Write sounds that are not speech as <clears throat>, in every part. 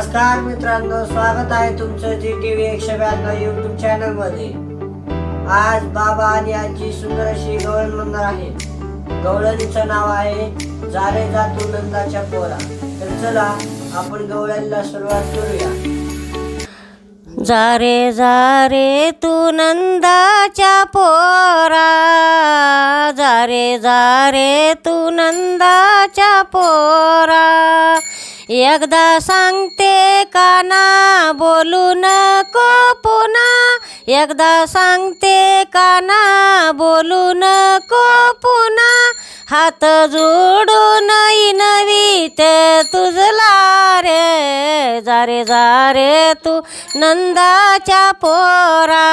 नमस्कार मित्रांनो स्वागत आहे तुमचं जी टी व्ही एकशे ब्याण्णव युट्यूब चॅनलमध्ये आज बाबा आणि आजी सुंदर अशी गवळण म्हणणार आहे गवळणीचं नाव आहे जारे जातू नंदाच्या पोरा. तर चला आपण गवळणीला सुरुवात करूया. जारे जारे तू नंदाच्या पोरा. जारे जारे तू नंदाच्या पोरा. एकदा सांगते काना बोलू नको पुन्हा. एकदा सांगते काना बोलू नको पुन्हा. हात जोडून नवी ते तुझला रे जारे जारे तू नंदाच्या पोरा.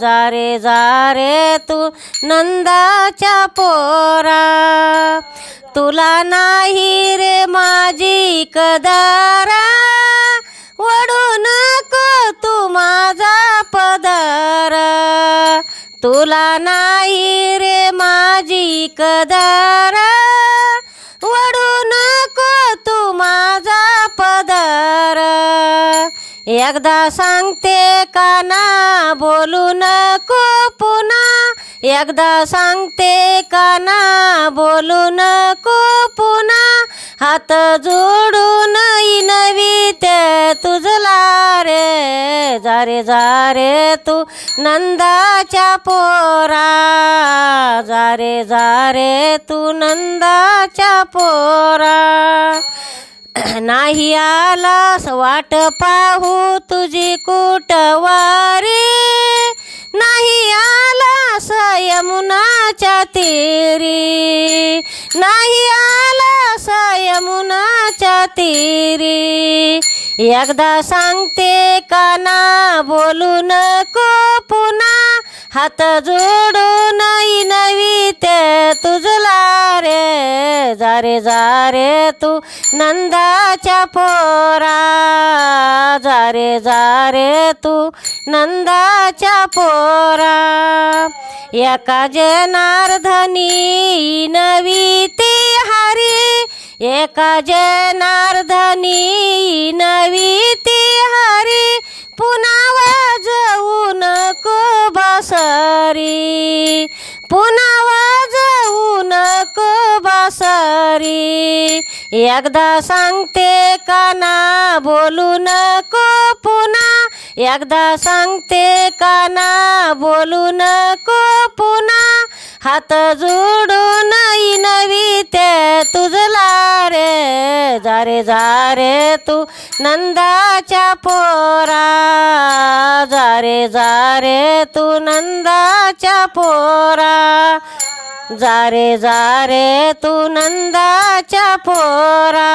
जारे जारे तू नंदाच्या पोरा. तुला नाही रे माझी कदारा. वडू नको तू माझा पदारा. तुला नाही रे माझी कदारा. वडू नको तू माझा पदारा. एकदा सांगते काना बोलू नको पुन्हा. एकदा सांगते काना बोलू नको पुन्हा. हात जोडून नवी ते तुझला रे जारे जारे तू नंदाच्या पोरा. जारे जारे तू नंदाच्या पोरा. <clears throat> नाही आलास वाट पाहू तुझी कुट तेरे. नाही आला सायमुनाच्या तेरे. एकदा सांगते काना बोलू नको पुन्हा. हात जोडून नवी ते तुझला रे. जारे जारे तू नंदाच्या पोरा. जारे जारे तू नंदाच्या पोरा. एका जनार्धनी नवी ती हरी. एका जनार्धनी नवी ती हरी. पुन्हा वाजवू नको बासरी पुन्हा वाजवू नको बासरी एकदा सांगते काना बोलू नको पुन्हा एकदा सांगते काना बोलू नको पुन्हा. हात जोडून नवी ते तुझला रे. जारे जारे तू नंदाच्या पोरा. जारे जारे तू नंदाच्या पोरा. जारे जारे तू नंदाच्या पोरा.